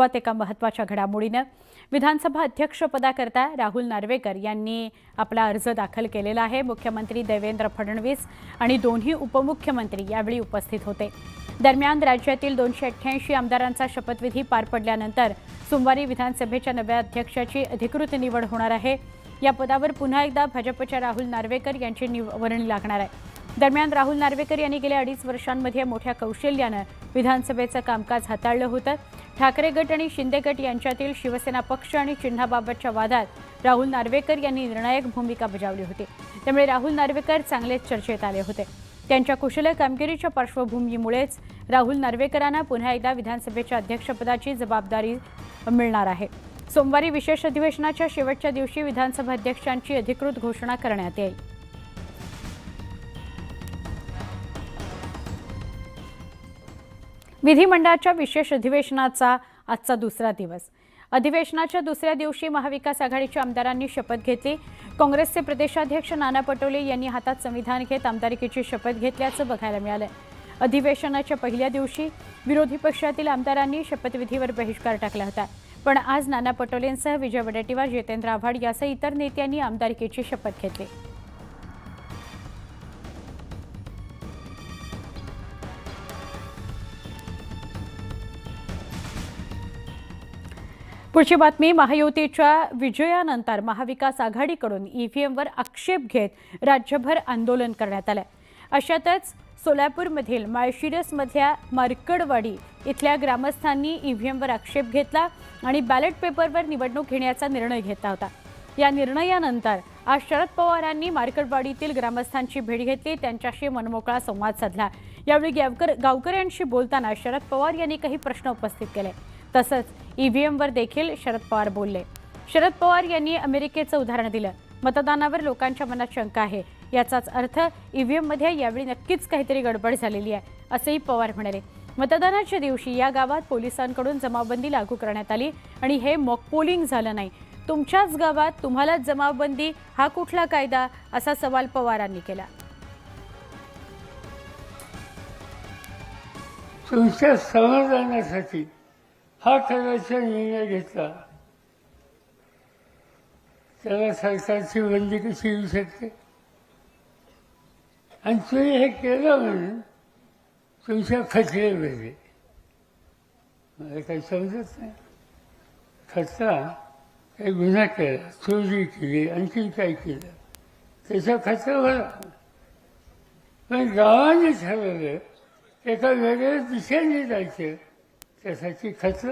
सुरुवात एका महत्त्वाच्या घडामोडीनं. विधानसभा अध्यक्षपदाकरता राहुल नार्वेकर यांनी आपला अर्ज दाखल केलेला आहे. मुख्यमंत्री देवेंद्र फडणवीस आणि दोन्ही उपमुख्यमंत्री यावेळी उपस्थित होते. दरम्यान राज्यातील दोनशे अठ्ठ्याऐंशी आमदारांचा शपथविधी पार पडल्यानंतर सोमवारी विधानसभेच्या नव्या अध्यक्षाची अधिकृत निवड होणार आहे. या पदावर पुन्हा एकदा भाजपच्या राहुल नार्वेकर यांची निवरणी लागणार आहे. दरम्यान राहुल नार्वेकर यांनी गेल्या अडीच वर्षांमध्ये मोठ्या कौशल्यानं विधानसभेचं कामकाज हाताळलं होतं. ठाकरे गट आणि शिंदे गट यांच्यातील शिवसेना पक्ष आणि चिन्हाबाबतच्या वादात राहुल नार्वेकर यांनी निर्णायक भूमिका बजावली होती. त्यामुळे राहुल नार्वेकर चांगलेच चर्चेत आले होते. त्यांच्या कुशल कामगिरीच्या पार्श्वभूमीमुळेच राहुल नार्वेकरांना पुन्हा एकदा विधानसभेच्या अध्यक्षपदाची जबाबदारी मिळणार आहे. सोमवारी विशेष अधिवेशनाच्या शेवटच्या दिवशी विधानसभा अध्यक्षांची अधिकृत घोषणा करण्यात येईल. विधिमंडळाच्या विशेष अधिवेशनाचा आजचा दुसरा दिवस. अधिवेशनाच्या दुसऱ्या दिवशी महाविकास आघाडीच्या आमदारांनी शपथ घेतली. काँग्रेसचे प्रदेशाध्यक्ष नाना पटोले यांनी हातात संविधान घेत आमदारकीची शपथ घेतल्याचं बघायला मिळालं. अधिवेशनाच्या पहिल्या दिवशी विरोधी पक्षातील आमदारांनी शपथविधीवर बहिष्कार टाकला होता. पण आज नाना पटोलेंसह विजय वडेट्टीवार जितेंद्र आव्हाड यासह इतर नेत्यांनी आमदारकीची शपथ घेतली. पुढची बातमी महायुतीच्या विजयानंतर महाविकास आघाडीकडून ईव्हीएमवर आक्षेप घेत राज्यभर आंदोलन करण्यात आलं अशातच सोलापूरमधील माळशिरसमधल्या मार्कडवाडी इथल्या ग्रामस्थांनी ईव्हीएमवर आक्षेप घेतला आणि बॅलेट पेपरवर निवडणूक घेण्याचा निर्णय घेतला होता. या निर्णयानंतर आज शरद पवारांनी मार्कडवाडीतील ग्रामस्थांची भेट घेतली त्यांच्याशी मनमोकळा संवाद साधला. यावेळी गावकर गावकऱ्यांशी बोलताना शरद पवार यांनी काही प्रश्न उपस्थित केले. तसंच ईव्हीएमवर देखील शरद पवार बोलले. शरद पवार यांनी अमेरिकेचं उदाहरण दिलं. मतदानावर लोकांच्या मनात शंका आहे. याचाच अर्थ ईव्हीएममध्ये यावेळी नक्कीच काहीतरी गडबड झालेली आहे असंही पवार म्हणाले. मतदानाच्या दिवशी या गावात पोलिसांकडून जमावबंदी लागू करण्यात आली आणि हे मॉक पोलिंग झालं नाही. तुमच्याच गावात तुम्हालाच जमावबंदी हा कुठला कायदा? असा सवाल पवारांनी केला. तुमच्या समाधानासाठी हा करायचा निर्णय घेतला. त्याला सरकारची बंदी कशी येऊ शकते. आणि तुम्ही हे केलं म्हणून तुमच्या खचले वेगळे मला काही समजत नाही. खचला काही गुन्हा केला चोरी केली आणखी काय केलं? त्याचा खचला भरा पण गावाने ठरवलं एका वेगळ्या दिशेने जायचं. त्यासाठी खर्च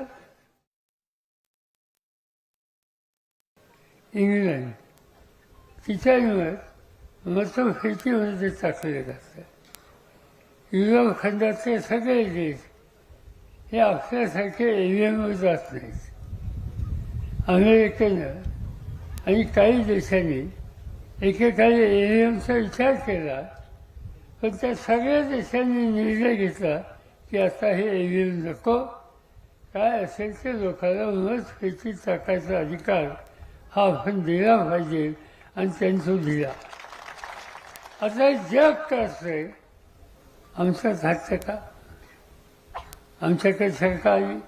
इंग्लंड. तिच्यावर मतभेटीमध्ये टाकले जातात युरोप खंडातले सगळे देश हे आपल्यासारखे एलियनवर जात नाहीत. अमेरिकेनं आणि काही देशांनी एकेकाळी एलियनचा विचार केला पण त्या सगळ्या देशांनी निर्णय घेतला की आता हे एलियन नको काय असेल ते लोकांना मत फेकी टाकायचा अधिकार हा आपण दिला पाहिजे आणि त्यांचा दिला. आता जग कसं आमचं घातलं का? आमच्याकडे सरकारी